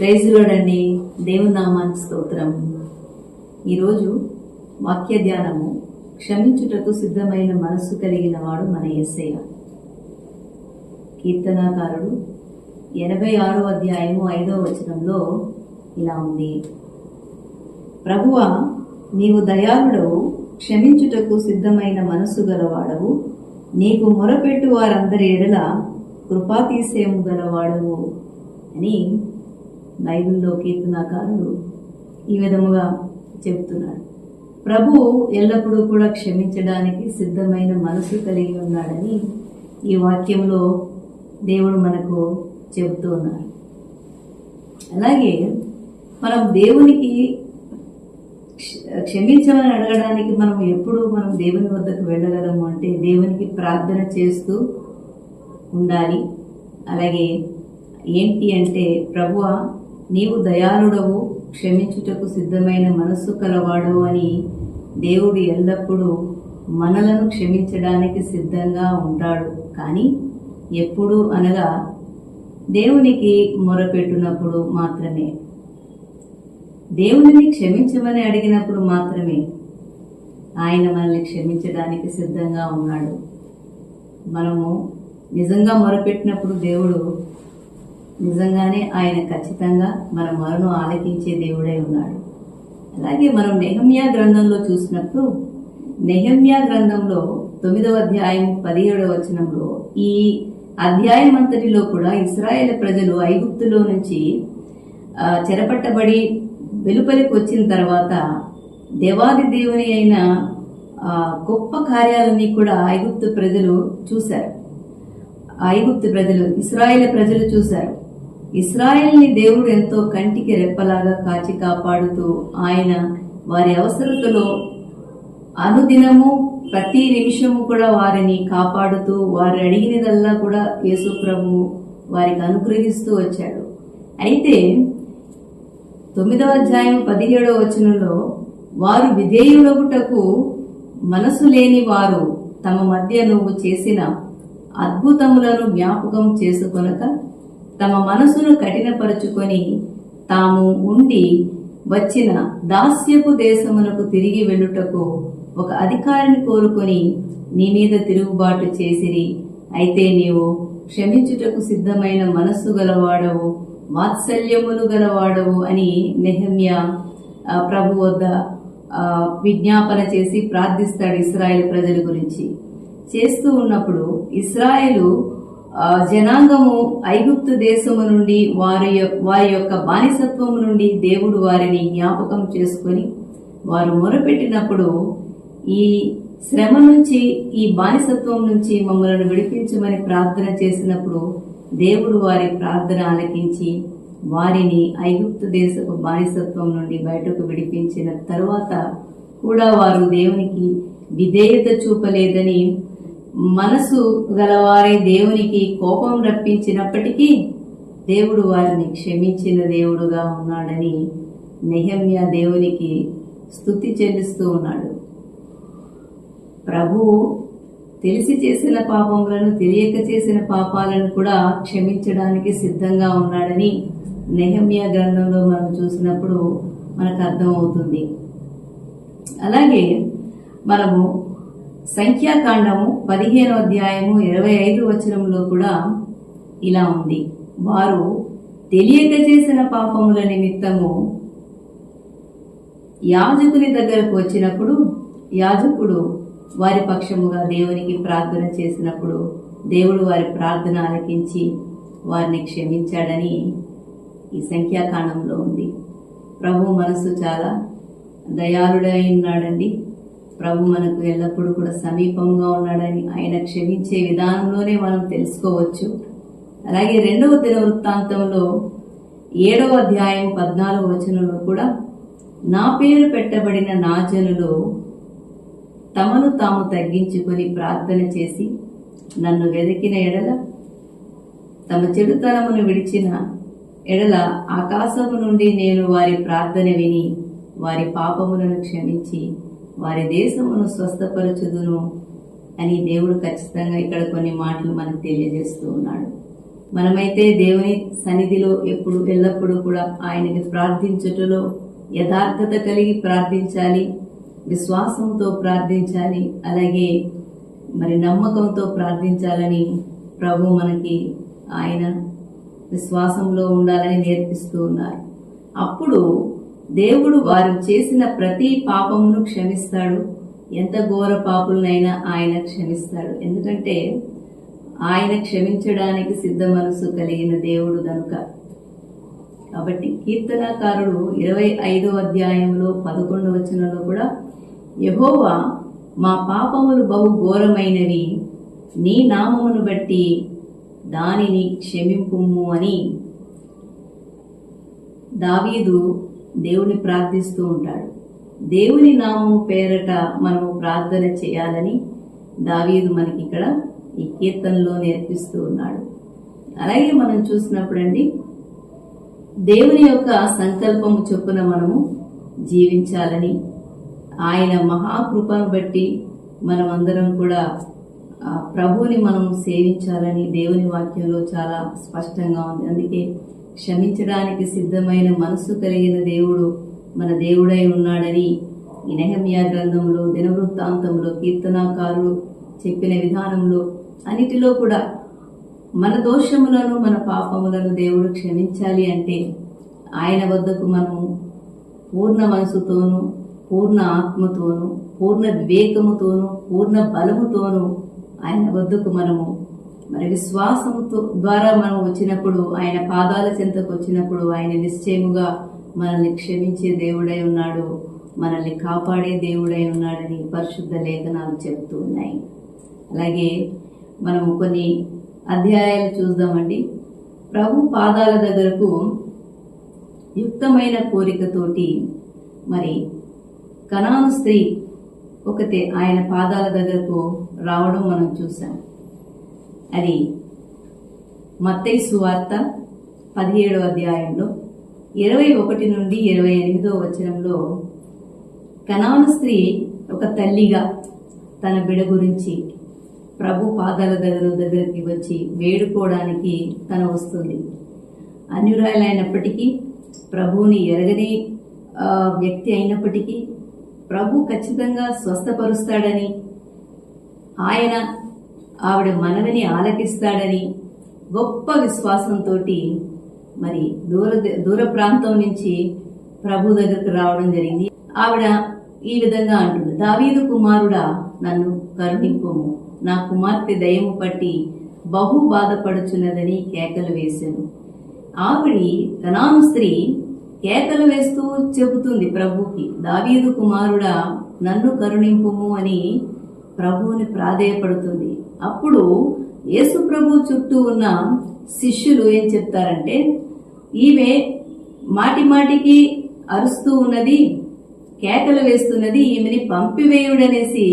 ప్రైజులోడండి దేవుని నామానికి స్తోత్రం. ఈరోజు వాక్య ధ్యానము క్షమించుటకు సిద్ధమైన మనస్సు కలిగిన వాడు మన ఎస్సయ్య కీర్తనాకారుడు ఎనభై ఆరో అధ్యాయము ఐదో వచనంలో ఇలా ఉంది. ప్రభువ నీవు దయాళుడవు క్షమించుటకు సిద్ధమైన మనస్సు గలవాడవు నీకు మొరపెట్టు వారందరి ఎడల కృపాతీశయము గలవాడవు అని బైబిల్లో కీర్తనాకారుడు ఈ విధముగా చెప్తున్నాడు. ప్రభు ఎల్లప్పుడూ కూడా క్షమించడానికి సిద్ధమైన మనసు కలిగి ఉన్నాడని ఈ వాక్యంలో దేవుడు మనకు చెబుతూ ఉన్నారు అలాగే మనం దేవునికి క్షమించమని అడగడానికి మనం ఎప్పుడు మనం దేవుని వద్దకు వెళ్ళగలము అంటే దేవునికి ప్రార్థన చేస్తూ ఉండాలి. అలాగే ఏంటి అంటే ప్రభువ నీవు దయాళుడవు క్షమించుటకు సిద్ధమైన మనస్సు కలవాడవు అని దేవుడు ఎల్లప్పుడూ మనలను క్షమించడానికి సిద్ధంగా ఉంటాడు కానీ ఎప్పుడు అనగా దేవునికి మొరపెట్టినప్పుడు మాత్రమే. దేవునిని క్షమించమని అడిగినప్పుడు మాత్రమే ఆయన మనల్ని క్షమించడానికి సిద్ధంగా ఉన్నాడు. మనము నిజంగా మొరపెట్టినప్పుడు దేవుడు నిజంగానే ఆయన ఖచ్చితంగా మన మొరను ఆలకించే దేవుడై ఉన్నాడు. అలాగే మనం నెహమ్యా గ్రంథంలో చూసినప్పుడు నెహమ్యా గ్రంథంలో తొమ్మిదవ అధ్యాయం పదిహేడవ వచనంలో ఈ అధ్యాయం అంతటిలో కూడా ఇస్రాయేల్ ప్రజలు ఐగుప్తులో నుంచి చెరపట్టబడి వెలుపలికి వచ్చిన తర్వాత దేవాది దేవుని అయిన గొప్ప కార్యాలన్నీ కూడా ఐగుప్తు ప్రజలు చూశారు. ఐగుప్తు ప్రజలు ఇస్రాయేల్ ప్రజలు చూశారు. ఇస్రాయేల్ని దేవుడు ఎంతో కంటికి రెప్పలాగా కాచి కాపాడుతూ ఆయన వారి అవసరతలో అనుదినము ప్రతి నిమిషము కూడా వారిని కాపాడుతూ వారు అడిగినదల్లా కూడా యేసు ప్రభు వారికి అనుగ్రహిస్తూ వచ్చాడు. అయితే తొమ్మిదవ అధ్యాయం పదిహేడవ వచనంలో వారు విధేయులగుటకు మనసు లేని వారు తమ మధ్య నువ్వు చేసిన అద్భుతములను జ్ఞాపకం చేసుకొనక తమ మనసును కఠినపరుచుకొని తాము ఉండి వచ్చిన దాస్యపు దేశమునకు తిరిగి వెళ్ళుటకు ఒక అధికారిని కోరుకొని నీ మీద తిరుగుబాటు చేసిరి. అయితే నీవు క్షమించుటకు సిద్ధమైన మనస్సు గలవాడవు వాత్సల్యములు గలవాడవు అని నెహమ్య ప్రభు వద్ద విజ్ఞాపన చేసి ప్రార్థిస్తాడు ఇస్రాయేల్ ప్రజల గురించి. చేస్తూ ఉన్నప్పుడు ఇస్రాయేలు జనాంగము ఐగుప్తు దేశము నుండి వారి వారి యొక్క బానిసత్వము నుండి దేవుడు వారిని జ్ఞాపకం చేసుకొని వారు మొరపెట్టినప్పుడు ఈ శ్రమ నుంచి ఈ బానిసత్వం నుంచి మమ్మలను విడిపించమని ప్రార్థన చేసినప్పుడు దేవుడు వారి ప్రార్థన ఆలకించి వారిని ఐగుప్తు దేశపు బానిసత్వం నుండి బయటకు విడిపించిన తరువాత కూడా వారు దేవునికి విధేయత చూపలేదని మనసు గలవారే దేవునికి కోపం రప్పించినప్పటికీ దేవుడు వారిని క్షమించిన దేవుడుగా ఉన్నాడని నెహమ్య దేవునికి స్థుతి చెల్లిస్తూ ఉన్నాడు. ప్రభువు తెలిసి చేసిన పాపములను తెలియక చేసిన పాపాలను కూడా క్షమించడానికి సిద్ధంగా ఉన్నాడని నెహమ్య గ్రంథంలో మనం చూసినప్పుడు మనకు అర్థమవుతుంది. అలాగే మనము సంఖ్యాకాండము పదిహేను అధ్యాయము ఇరవై ఐదు వచనంలో కూడా ఇలా ఉంది. వారు తెలియక చేసిన పాపముల నిమిత్తము యాజకుని దగ్గరకు వచ్చినప్పుడు యాజకుడు వారి పక్షముగా దేవునికి ప్రార్థన చేసినప్పుడు దేవుడు వారి ప్రార్థన ఆలకించి వారిని క్షమించాడని ఈ సంఖ్యాకాండంలో ఉంది. ప్రభు మనసు చాలా దయాళుడై ఉన్నాడండి. ప్రభు మనకు ఎల్లప్పుడూ కూడా సమీపంగా ఉన్నాడని ఆయన క్షమించే విధానంలోనే మనం తెలుసుకోవచ్చు. అలాగే రెండవ దిన వృత్తాంతంలో ఏడవ అధ్యాయం పద్నాలుగు వచనంలో కూడా నా పేరు పెట్టబడిన నా జనులు తమను తాము తగ్గించుకొని ప్రార్థన చేసి నన్ను వెతికిన ఎడల తమ చెడుతనమును విడిచిన ఎడల ఆకాశము నుండి నేను వారి ప్రార్థన విని వారి పాపములను క్షమించి వారి దేశమును స్వస్థపరచుదును అని దేవుడు ఖచ్చితంగా ఇక్కడ కొన్ని మాటలు మనకు తెలియజేస్తూ ఉన్నాడు. మనమైతే దేవుని సన్నిధిలో ఎప్పుడు ఎల్లప్పుడూ కూడా ఆయనకి ప్రార్థించుటలో యథార్థత కలిగి ప్రార్థించాలి విశ్వాసంతో ప్రార్థించాలి అలాగే మరి నమ్మకంతో ప్రార్థించాలని ప్రభు మనకి ఆయన విశ్వాసంలో ఉండాలని నేర్పిస్తూ ఉన్నారు. అప్పుడు దేవుడు వారు చేసిన ప్రతి పాపమును క్షమిస్తాడు. ఎంత ఘోర పాపులనైనా ఆయన క్షమిస్తాడు. ఎందుకంటే ఆయన క్షమించడానికి సిద్ధ మనసు కలిగిన దేవుడు కనుక కాబట్టి కీర్తనాకారుడు ఇరవై ఐదో అధ్యాయంలో పదకొండవ వచనంలో కూడా యహోవా మా పాపములు బహు ఘోరమైనవి. నీ నామమును బట్టి దానిని క్షమింపుము అని. దావీదు దేవుని ప్రార్థిస్తూ ఉంటాడు. దేవుని నామం పేరట మనము ప్రార్థన చేయాలని దావీదు మనకి ఇక్కడ ఈ కీర్తనలో నేర్పిస్తూ ఉన్నాడు. అలాగే మనం చూసినప్పుడండి దేవుని యొక్క సంకల్పము చొప్పున మనము జీవించాలని ఆయన మహాకృపను బట్టి మనమందరం కూడా ఆ ప్రభువుని మనం సేవించాలని దేవుని వాక్యంలో చాలా స్పష్టంగా ఉంది. అందుకే క్షమించడానికి సిద్ధమైన మనస్సు కలిగిన దేవుడు మన దేవుడై ఉన్నాడని ఈ నెహమ్యా గ్రంథంలో దినవృత్తాంతంలో కీర్తనాకారులు చెప్పిన విధానంలో అన్నిటిలో కూడా మన దోషములను మన పాపములను దేవుడు క్షమించాలి అంటే ఆయన వద్దకు మనము పూర్ణ మనసుతోనూ పూర్ణ ఆత్మతోనూ పూర్ణ వివేకముతోనూ పూర్ణ బలముతోనూ ఆయన వద్దకు మనము మరి విశ్వాసముతో ద్వారా మనం వచ్చినప్పుడు ఆయన పాదాల చెంతకు వచ్చినప్పుడు ఆయన నిశ్చయముగా మనల్ని క్షమించే దేవుడై ఉన్నాడు మనల్ని కాపాడే దేవుడై ఉన్నాడని పరిశుద్ధ లేఖనాలు చెబుతూ ఉన్నాయి. అలాగే మనము కొన్ని అధ్యాయాలు చూద్దామండి. ప్రభు పాదాల దగ్గరకు యుక్తమైన కోరికతోటి మరి కణాను స్త్రీ ఒకతే ఆయన పాదాల దగ్గరకు రావడం మనం చూసాం అది మత్తయి సువార్త పదిహేడవ అధ్యాయంలో ఇరవై ఒకటి నుండి ఇరవై ఎనిమిదో వచనంలో కనాన స్త్రీ ఒక తల్లిగా తన బిడ గురించి ప్రభు పాదాల దగ్గర దగ్గరికి వచ్చి వేడుకోవడానికి తన వస్తుంది. అన్యురాలైనప్పటికీ ప్రభువుని ఎరగని వ్యక్తి అయినప్పటికీ ప్రభు ఖచ్చితంగా స్వస్థపరుస్తాడని ఆయన ఆవిడ మనవిని ఆలకిస్తాడని గొప్ప విశ్వాసంతో మరి దూర దూర ప్రాంతం నుంచి ప్రభు దగ్గరకు రావడం జరిగింది. ఆవిడ ఈ విధంగా అంటుంది దావీదు కుమారుడా నన్ను కరుణింపుము. నా కుమార్తె దయము పట్టి బహు బాధపడుచున్నదని కేకలు వేశాను ఆవిడి కనాను స్త్రీ కేకలు వేస్తూ చెబుతుంది ప్రభుకి దావీదు కుమారుడా నన్ను కరుణింపుము అని ప్రభువుని ప్రాధేయపడుతుంది. అప్పుడు యేసు ప్రభు చుట్టూ ఉన్న శిష్యులు ఏం చెప్తారంటే ఈమె మాటి మాటికి అరుస్తూ ఉన్నది కేకలు వేస్తున్నది ఈమెని పంపివేయుడనేసి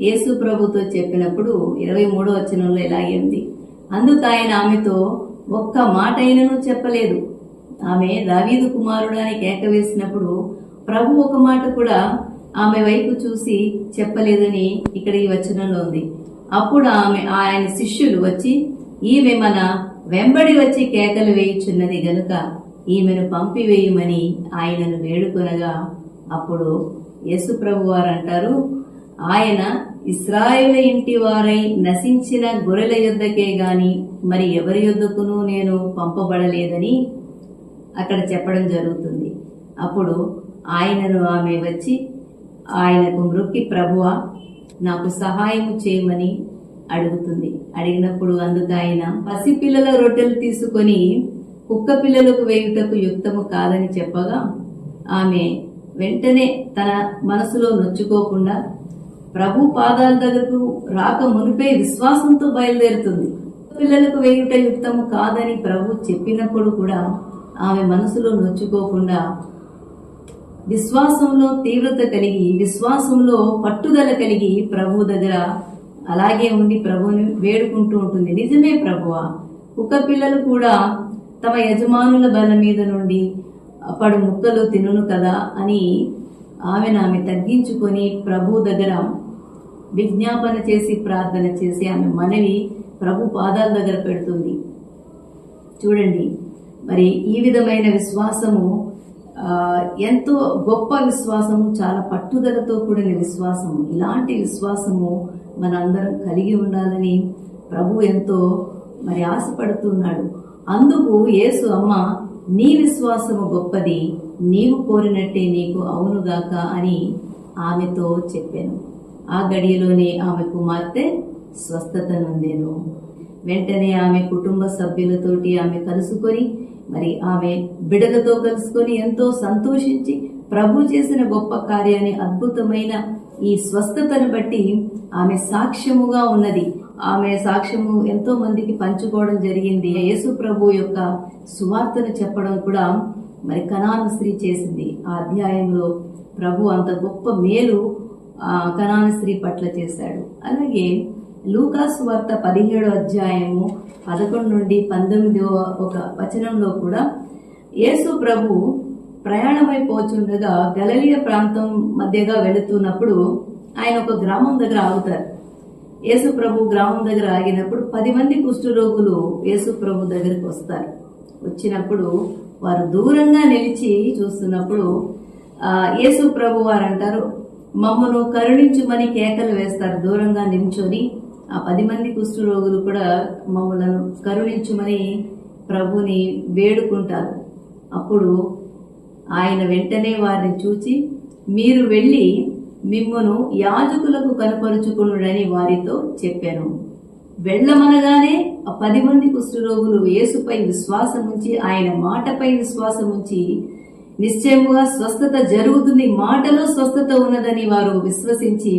యేసు ప్రభుతో చెప్పినప్పుడు ఇరవై మూడో వచనంలో ఇలాగే ఉంది. అందుకు ఆయన ఆమెతో ఒక్క మాట అయినను చెప్పలేదు. ఆమె దావీదు కుమారుడు అని కేక వేసినప్పుడు ప్రభు ఒక మాట కూడా ఆమె వైపు చూసి చెప్పలేదని ఇక్కడ ఈ వచనంలో ఉంది. అప్పుడు ఆమె ఆయన శిష్యులు వచ్చి ఈమె మన వెంబడి వచ్చి కేకలు వేయుచున్నది గనుక ఈమెను పంపివేయమని ఆయనను వేడుకొనగా అప్పుడు యేసుప్రభు వారు అంటారు ఆయన ఇస్రాయేల్ ఇంటి వారై నశించిన గొర్రెల యుద్ధకే గాని మరి ఎవరి యుద్ధకును నేను పంపబడలేదని అక్కడ చెప్పడం జరుగుతుంది. అప్పుడు ఆయనను ఆమె వచ్చి ఆయనకు మృక్కి ప్రభువ నాకు సహాయం చేయమని అడుగుతుంది. అడిగినప్పుడు అందుకు ఆయన పసిపిల్లల రొట్టెలు తీసుకొని కుక్క పిల్లలకు వేయుటకు యుక్తము కాదని చెప్పగా ఆమె వెంటనే తన మనసులో నొచ్చుకోకుండా ప్రభు పాదాల దగ్గరకు రాక మునిపే విశ్వాసంతో బయలుదేరుతుంది. పిల్లలకు వేయుట యుక్తము కాదని ప్రభు చెప్పినప్పుడు కూడా ఆమె మనసులో నొచ్చుకోకుండా విశ్వాసంలో తీవ్రత కలిగి విశ్వాసంలో పట్టుదల కలిగి ప్రభు దగ్గర అలాగే ఉండి ప్రభుని వేడుకుంటూ ఉంటుంది. నిజమే ప్రభువ. కుక్క పిల్లలు కూడా తమ యజమానుల బల మీద నుండి పడు ముక్కలు తినును కదా అని ఆమెను ఆమె తగ్గించుకొని ప్రభు దగ్గర విజ్ఞాపన చేసి ప్రార్థన చేసి ఆమె మనవి ప్రభు పాదాల దగ్గర పెడుతుంది. చూడండి. మరి ఈ విధమైన విశ్వాసము ఎంతో గొప్ప విశ్వాసము చాలా పట్టుదలతో కూడిన విశ్వాసము. ఇలాంటి విశ్వాసము మనందరం కలిగి ఉండాలని ప్రభు ఎంతో మరి ఆశపడుతున్నాడు అందుకు యేసు అమ్మ నీ విశ్వాసము గొప్పది నీవు కోరినట్టే నీకు అవునుగాక అని ఆమెతో చెప్పాను. ఆ గడియలోనే ఆమె కుమార్తె స్వస్థత నొందెను. వెంటనే ఆమె కుటుంబ సభ్యులతోటి ఆమె కలుసుకొని మరి ఆమె బిడలతో కలుసుకొని ఎంతో సంతోషించి ప్రభు చేసిన గొప్ప కార్యాన్ని అద్భుతమైన ఈ స్వస్థతను బట్టి ఆమె సాక్ష్యముగా ఉన్నది. ఆమె సాక్ష్యము ఎంతో మందికి పంచుకోవడం జరిగింది. యేసు ప్రభు యొక్క సువార్తను చెప్పడం కూడా మరి కణాను స్త్రీ చేసింది. ఆ అధ్యాయంలో ప్రభు అంత గొప్ప మేలు కణాను స్త్రీ పట్ల చేశాడు. అలాగే లూకాస్ వార్త పదిహేడో అధ్యాయము పదకొండు నుండి పంతొమ్మిదవ ఒక వచనంలో కూడా యేసు ప్రభు ప్రయాణమైపోచుండగా గలలియ ప్రాంతం మధ్యగా వెళుతున్నప్పుడు ఆయన ఒక గ్రామం దగ్గర ఆగుతారు. యేసు ప్రభు గ్రామం దగ్గర ఆగినప్పుడు పది మంది కుష్ఠరోగులు యేసు ప్రభు దగ్గరికి వస్తారు. వచ్చినప్పుడు వారు దూరంగా నిలిచి చూస్తున్నప్పుడు యేసు ప్రభు వారు అంటారు మమ్మను కరుణించుమని కేకలు వేస్తారు దూరంగా నించొని ఆ పది మంది కుష్ఠరోగులు కూడా మమ్మలను కరుణించుమని ప్రభుని వేడుకుంటారు. అప్పుడు ఆయన వెంటనే వారిని చూచి మీరు వెళ్ళి మిమ్మును యాజకులకు కనపరుచుకునుడని వారితో చెప్పాను. వెళ్ళమనగానే ఆ పది మంది కుష్ఠరోగులు యేసుపై విశ్వాసం ఉంచి ఆయన మాటపై విశ్వాసం ఉంచి నిశ్చయముగా స్వస్థత జరుగుతుంది మాటలో స్వస్థత ఉన్నదని వారు విశ్వసించి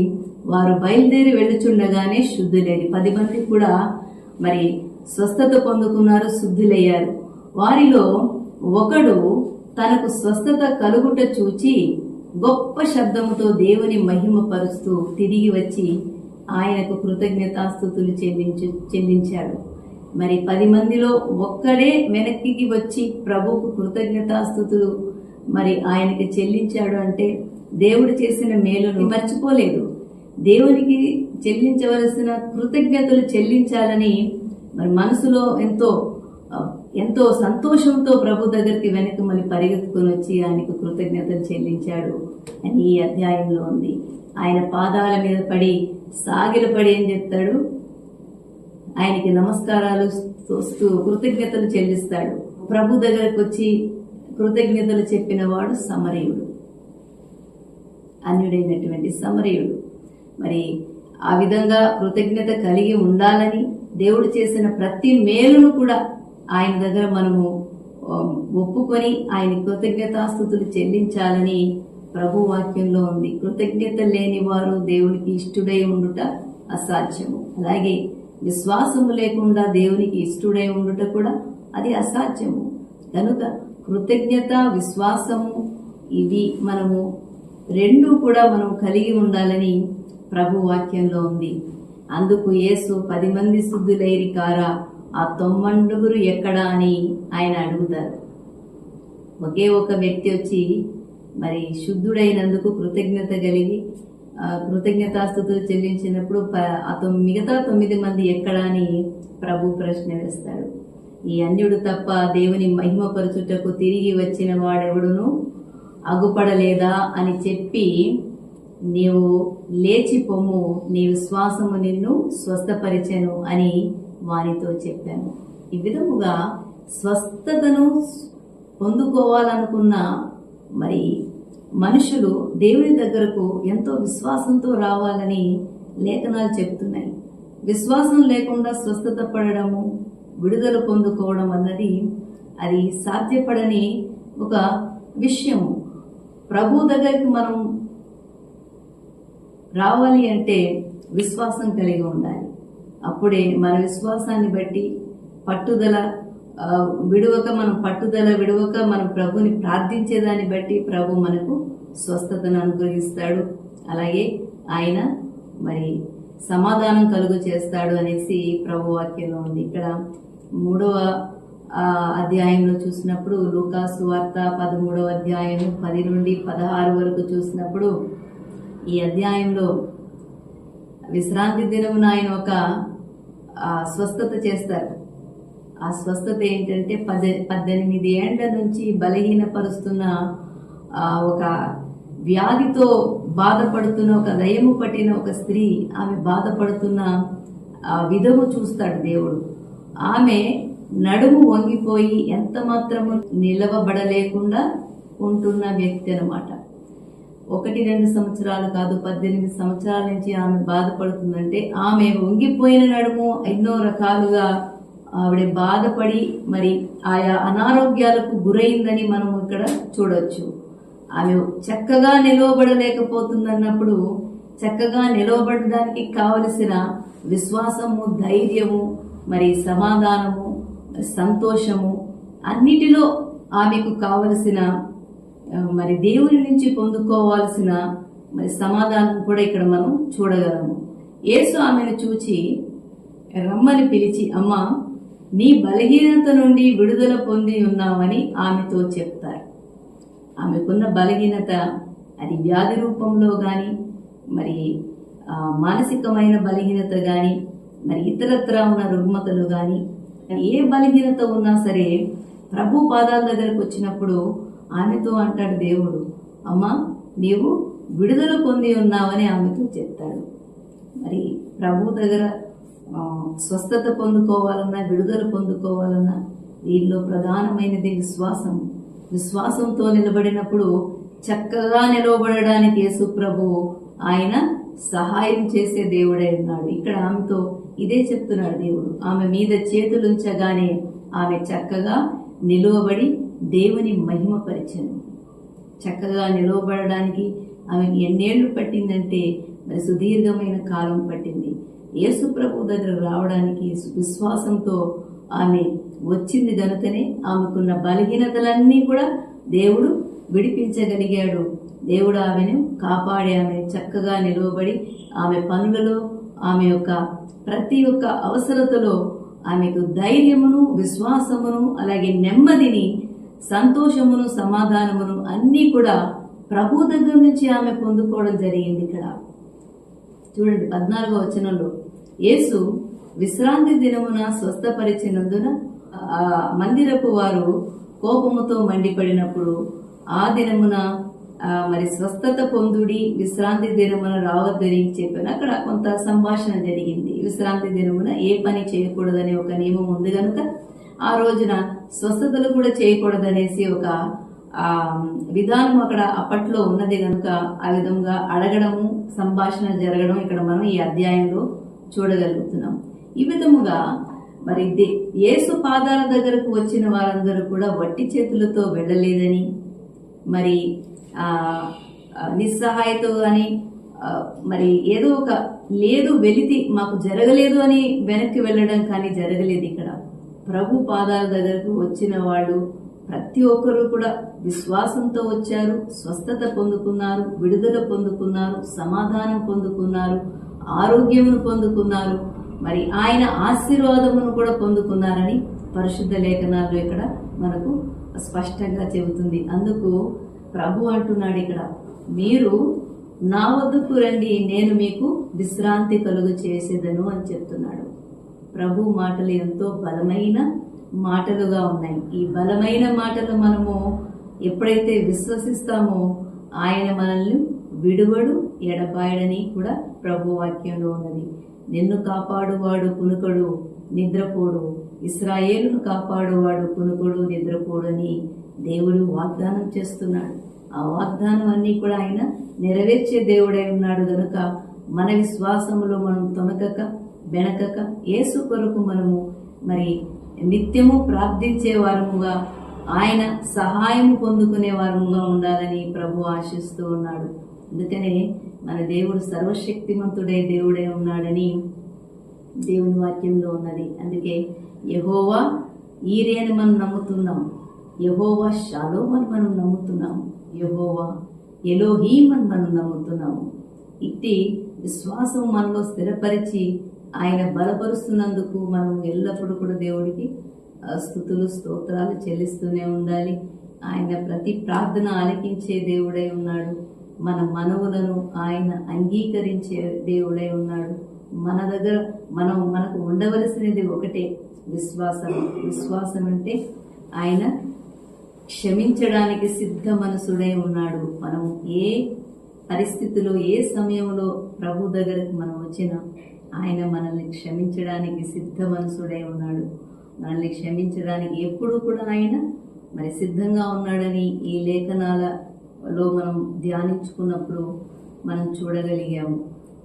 వారు బయలుదేరి వెళ్ళుచుండగానే శుద్ధులేది పది మంది కూడా మరి స్వస్థత పొందుకున్నారు శుద్ధులయ్యారు. వారిలో ఒకడు తనకు స్వస్థత కలుగుట చూచి గొప్ప శబ్దముతో దేవుని మహిమపరుస్తూ తిరిగి వచ్చి ఆయనకు కృతజ్ఞతాస్థుతులు చెల్లించు చెల్లించాడు. మరి పది మందిలో ఒక్కడే వెనక్కి వచ్చి ప్రభుకు కృతజ్ఞతాస్థుతులు మరి ఆయనకి చెల్లించాడు అంటే దేవుడు చేసిన మేలును మర్చిపోలేదు. దేవునికి చెల్లించవలసిన కృతజ్ఞతలు చెల్లించాలని మరి మనసులో ఎంతో ఎంతో సంతోషంతో ప్రభు దగ్గరికి వెనక మళ్ళీ పరిగెత్తుకొని వచ్చి ఆయనకు కృతజ్ఞతలు చెల్లించాడు అని ఈ అధ్యాయంలో ఉంది. ఆయన పాదాల మీద పడి సాగిలపడి ఏం చెప్తాడు? ఆయనకి నమస్కారాలు తోస్తూ కృతజ్ఞతలు చెల్లిస్తాడు. ప్రభు దగ్గరకు వచ్చి కృతజ్ఞతలు చెప్పినవాడు సమరయుడు. అన్యుడైనటువంటి సమరయుడు. మరి ఆ విధంగా కృతజ్ఞత కలిగి ఉండాలని దేవుడు చేసిన ప్రతి మేలును కూడా ఆయన దగ్గర మనము ఒప్పుకొని ఆయన కృతజ్ఞతాస్థుతులు చెల్లించాలని ప్రభు వాక్యంలో ఉంది. కృతజ్ఞత లేని వారు దేవునికి ఇష్టుడై ఉండుట అసాధ్యము. అలాగే విశ్వాసము లేకుండా దేవునికి ఇష్టుడై ఉండుట కూడా అది అసాధ్యము. కనుక కృతజ్ఞత విశ్వాసము ఇవి మనము రెండు కూడా మనం కలిగి ఉండాలని ప్రభు వాక్యంలో ఉంది. అందుకు యేసు పది మంది శుద్ధులైరి కారా ఆ తొమ్మండుగురు ఎక్కడా అని ఆయన అడుగుతారు. ఒకే ఒక వ్యక్తి వచ్చి మరి శుద్ధుడైనందుకు కృతజ్ఞత కలిగి ఆ, కృతజ్ఞతాస్థుతులు చెల్లించినప్పుడు ప- ఆ మిగతా తొమ్మిది మంది ఎక్కడా అని ప్రభు ప్రశ్న వేస్తాడు. ఈ అన్యుడు తప్ప దేవుని మహిమపరచుటకు తిరిగి వచ్చిన వాడెవడును అగుపడలేదా అని చెప్పి నీవు లేచి పొమ్ము నీ విశ్వాసము నిన్ను స్వస్థపరిచెను అని వారితో చెప్పాను. ఈ విధముగా స్వస్థతను పొందుకోవాలనుకున్న మరి మనుషులు దేవుని దగ్గరకు ఎంతో విశ్వాసంతో రావాలని లేఖనాలు చెప్తున్నాయి విశ్వాసం లేకుండా స్వస్థత పడడము విడుదల పొందుకోవడం అన్నది అది సాధ్యపడని ఒక విషయము. ప్రభు దగ్గరికి మనం రావాలి అంటే విశ్వాసం కలిగి ఉండాలి. అప్పుడే మన విశ్వాసాన్ని బట్టి పట్టుదల విడవక విడువక మనం పట్టుదల విడువక మనం ప్రభుని ప్రార్థించేదాన్ని బట్టి ప్రభు మనకు స్వస్థతను అనుగ్రహిస్తాడు. అలాగే ఆయన మరి సమాధానం కలుగు చేస్తాడు అనేసి ప్రభు వాక్యంలో ఉంది. ఇక్కడ మూడవ అధ్యాయంలో చూసినప్పుడు లూకాసు వార్త పదమూడవ అధ్యాయం పది నుండి పదహారు వరకు చూసినప్పుడు ఈ అధ్యాయంలో విశ్రాంతి దినమున ఆయన ఒక స్వస్థత చేస్తారు. ఆ స్వస్థత ఏంటంటే పద పద్దెనిమిది ఏండ్ల నుంచి బలహీనపరుస్తున్న ఒక వ్యాధితో బాధపడుతున్న ఒక దయము పట్టిన ఒక స్త్రీ ఆమె బాధపడుతున్న ఆ విధము చూస్తాడు దేవుడు. ఆమె నడుము వంగిపోయి ఎంత మాత్రము నిలవబడలేకుండా ఉంటున్న వ్యక్తి అనమాట ఒకటి రెండు సంవత్సరాలు కాదు పద్దెనిమిది సంవత్సరాల నుంచి ఆమె బాధపడుతుందంటే ఆమె వంగిపోయిన నడుము ఎన్నో రకాలుగా ఆవిడ బాధపడి మరి ఆయా అనారోగ్యాలకు గురైందని మనం ఇక్కడ చూడొచ్చు. ఆమె చక్కగా నిలవబడలేకపోతుందన్నప్పుడు చక్కగా నిలవబడడానికి కావలసిన విశ్వాసము ధైర్యము మరి సమాధానము సంతోషము అన్నిటిలో ఆమెకు కావలసిన మరి దేవుని నుంచి పొందుకోవాల్సిన మరి సమాధానం కూడా ఇక్కడ మనం చూడగలము. యేసు ఆమెను చూచి రమ్మని పిలిచి అమ్మ నీ బలహీనత నుండి విడుదల పొంది ఉన్నామని ఆమెతో చెప్తారు. ఆమెకున్న బలహీనత అది వ్యాధి రూపంలో కానీ మరి మానసికమైన బలహీనత కానీ మరి ఇతరత్ర ఉన్న రుగ్మతలు కానీ ఏ బలహీనత ఉన్నా సరే ప్రభు పాదాల దగ్గరకు వచ్చినప్పుడు ఆమెతో అంటాడు దేవుడు అమ్మా నీవు విడుదల పొంది ఉన్నావని ఆమెతో చెప్తాడు. మరి ప్రభు దగ్గర స్వస్థత పొందుకోవాలన్నా విడుదల పొందుకోవాలన్నా వీళ్ళలో ప్రధానమైనది విశ్వాసం. విశ్వాసంతో నిలబడినప్పుడు చక్కగా నిలవబడడానికి యేసు ప్రభు ఆయన సహాయం చేసే దేవుడై ఉన్నాడు. ఇక్కడ ఆమెతో ఇదే చెప్తున్నాడు దేవుడు. ఆమె మీద చేతులుంచగానే ఆమె చక్కగా నిలువబడి దేవుని మహిమపరిచను. చక్కగా నిలవబడడానికి ఆమెకి ఎన్నేళ్ళు పట్టిందంటే మరి సుదీర్ఘమైన కాలం పట్టింది. యేసు ప్రభు దగ్గర రావడానికి విశ్వాసంతో ఆమె వచ్చింది గనుకనే ఆమెకున్న బలహీనతలన్నీ కూడా దేవుడు విడిపించగలిగాడు. దేవుడు ఆమెను కాపాడి ఆమె చక్కగా నిలువబడి ఆమె పనులలో ఆమె యొక్క ప్రతి ఒక్క అవసరతలో ఆమెకు ధైర్యమును విశ్వాసమును అలాగే నెమ్మదిని సంతోషమును సమాధానమును అన్నీ కూడా ప్రభు దగ్గర నుంచి ఆమె పొందుకోవడం జరిగింది ఇక్కడ. చూడండి పద్నాలుగో వచనంలో. యేసు విశ్రాంతి దినమున స్వస్థపరిచినందున ఆ మందిరపు వారు కోపముతో మండిపడినప్పుడు ఆ దినమున మరి స్వస్థత పొందుడి విశ్రాంతి దినమున రావద్దని చెప్పాను అక్కడ కొంత సంభాషణ జరిగింది. విశ్రాంతి దినమున ఏ పని చేయకూడదనే ఒక నియమం ఉంది కనుక ఆ రోజున స్వస్థతలు కూడా చేయకూడదనేసి ఒక ఆ విధానం అక్కడ అప్పట్లో ఉన్నది కనుక ఆ విధంగా అడగడము సంభాషణ జరగడం ఇక్కడ మనం ఈ అధ్యాయంలో చూడగలుగుతున్నాం. ఈ విధముగా మరి దే- యేసు పాదాల దగ్గరకు వచ్చిన వారందరూ కూడా వట్టి చేతులతో వెళ్ళలేదని మరి ఆ, నిస్సహాయతో కానీ మరి ఏదో ఒక లేదు వెలితి మాకు జరగలేదు అని వెనక్కి వెళ్ళడం కానీ జరగలేదు ఇక్కడ. ప్రభు పాదాల దగ్గరకు వచ్చిన వాళ్ళు ప్రతి ఒక్కరూ కూడా విశ్వాసంతో వచ్చారు స్వస్థత పొందుకున్నారు విడుదల పొందుకున్నారు సమాధానం పొందుకున్నారు ఆరోగ్యమును పొందుకున్నారు. మరి ఆయన ఆశీర్వాదమును కూడా పొందుకున్నారని పరిశుద్ధ లేఖనాలు ఇక్కడ మనకు స్పష్టంగా చెబుతుంది. అందుకు ప్రభు అంటున్నాడు ఇక్కడ మీరు నా వద్దకు రండి నేను మీకు విశ్రాంతి కలుగు చేసేదను అని చెప్తున్నాడు. ప్రభు మాటలు ఎంతో బలమైన మాటలుగా ఉన్నాయి. ఈ బలమైన మాటలు మనము ఎప్పుడైతే విశ్వసిస్తామో ఆయన మనల్ని విడువడు ఎడబాయడని కూడా ప్రభు వాక్యంలో ఉన్నది. నిన్ను కాపాడువాడు పునుకడు నిద్రపోడు. ఇస్రాయేలును కాపాడువాడు కునుకుడు నిద్రపోడు అని దేవుడు వాగ్దానం చేస్తున్నాడు. ఆ వాగ్దానం అన్నీ కూడా ఆయన నెరవేర్చే దేవుడై ఉన్నాడు గనుక మన విశ్వాసములో మనం తొనకక వెనకక యేసు కొరకు మనము మరి నిత్యము ప్రార్థించే వారముగా ఆయన సహాయం పొందుకునే వారముగా ఉండాలని ప్రభు ఆశిస్తూ ఉన్నాడు. అందుకనే మన దేవుడు సర్వశక్తిమంతుడే దేవుడే ఉన్నాడని దేవుని వాక్యంలో ఉన్నది. అందుకే యహోవా ఈరే అని మనం నమ్ముతున్నాం. యహోవా షాలో అని మనం నమ్ముతున్నాం. యహోవా ఎలోహీ అని మనం నమ్ముతున్నాము ఇట్టి విశ్వాసం మనలో స్థిరపరిచి ఆయన బలపరుస్తున్నందుకు మనం ఎల్లప్పుడూ కూడా దేవుడికి స్థుతులు స్తోత్రాలు చెల్లిస్తూనే ఉండాలి. ఆయన ప్రతి ప్రార్థన ఆలకించే దేవుడై ఉన్నాడు. మన మనవులను ఆయన అంగీకరించే దేవుడై ఉన్నాడు. మన దగ్గర మనం మనకు ఉండవలసినది ఒకటే విశ్వాసం. విశ్వాసం అంటే ఆయన క్షమించడానికి సిద్ధ మనసుడై ఉన్నాడు. మనం ఏ పరిస్థితిలో ఏ సమయంలో ప్రభు దగ్గరకు మనం వచ్చినా ఆయన మనల్ని క్షమించడానికి సిద్ధ మనసుడై ఉన్నాడు. మనల్ని క్షమించడానికి ఎప్పుడు కూడా ఆయన మరి సిద్ధంగా ఉన్నాడని ఈ లేఖనాలలో మనం ధ్యానించుకున్నప్పుడు మనం చూడగలిగాము.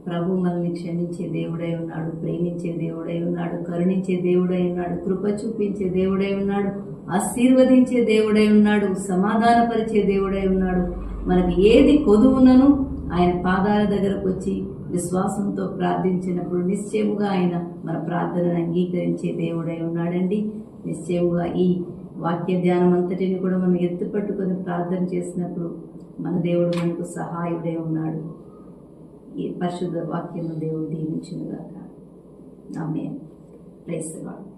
ప్రభు మనల్ని క్షమించే దేవుడై ఉన్నాడు ప్రేమించే దేవుడై ఉన్నాడు కరుణించే దేవుడై ఉన్నాడు కృప చూపించే దేవుడై ఉన్నాడు ఆశీర్వదించే దేవుడై ఉన్నాడు సమాధానపరిచే దేవుడై ఉన్నాడు. మనకి ఏది కొదువునను ఆయన పాదాల దగ్గరకు వచ్చి విశ్వాసంతో ప్రార్థించినప్పుడు నిశ్చయముగా ఆయన మన ప్రార్థనను అంగీకరించే దేవుడై ఉన్నాడండి. నిశ్చయముగా ఈ వాక్య ధ్యానం అంతటిని కూడా మనం ఎత్తుపట్టుకొని ప్రార్థన చేసినప్పుడు మన దేవుడు మనకు సహాయుడై ఉన్నాడు. ఈ పరిశుద్ధ వాక్యము దేవుడు దీవించునుగాక. ఆమె ప్రైస్ వాడు